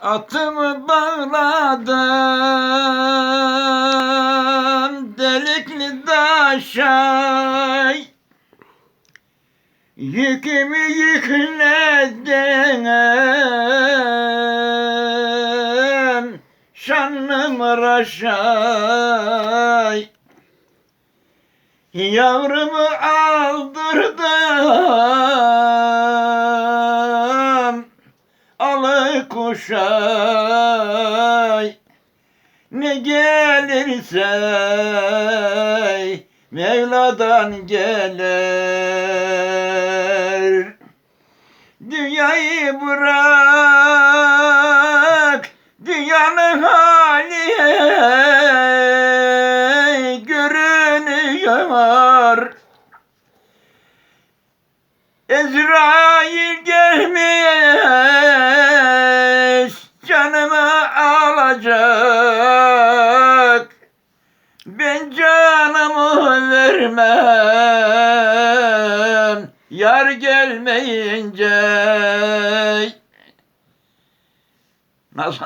Atımı bağladım delikli taşa Yükümü yükledim Şanlım raşay. Yavrumu aldırdım Alı kuşay Ne gelirse Mevla'dan gelir. Dünyayı bırak Dünyanın hali görünüyor. Ezrail gelmiş Canımı alacak. Ben canımı vermem. Yar gelmeyince. Nasıl?